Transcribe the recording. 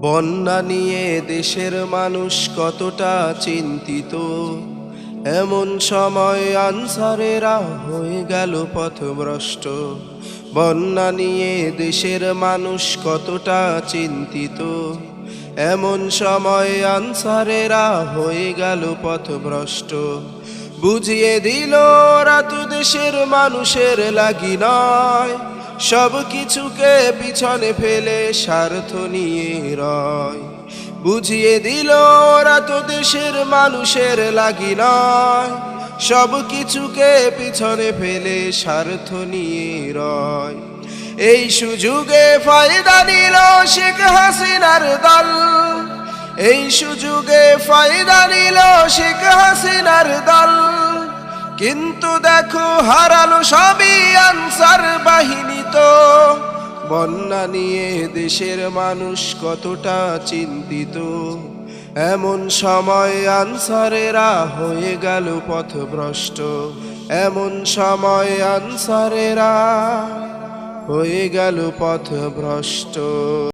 বন্যা নিয়ে দেশের মানুষ কতটা চিন্তিত। এমন সময় আনসারেরা হয়ে গেল পথভ্রষ্ট। বন্যা নিয়ে দেশের মানুষ কতটা চিন্তিত। এমন সময় আনসারেরা হয়ে গেল পথভ্রষ্ট। বুঝিয়ে দিল ওরা তো দেশের মানুষের লাগি নয়। সব কিছুকে পিছনে ফেলে স্বার্থ নিয়ে রয়। বুঝিয়ে দিল ওরা তো দেশের মানুষের লাগি নয়। সব কিছুকে পিছনে ফেলে স্বার্থ নিয়ে রয়। এই সুযোগে ফায়দা নিল শেখ হাসিনার দল। এই সুযোগে ফায়দা নিল শেখ হাসিনার দল। কিন্তু দেখো হারালো সবই আনসার বাহিনী তো। বন্যা নিয়ে দেশের মানুষ কতটা চিন্তিত। এমন সময় আনসারেরা হয়ে গেল পথভ্রষ্ট। এমন সময় আনসারেরা হয়ে গেল পথভ্রষ্ট।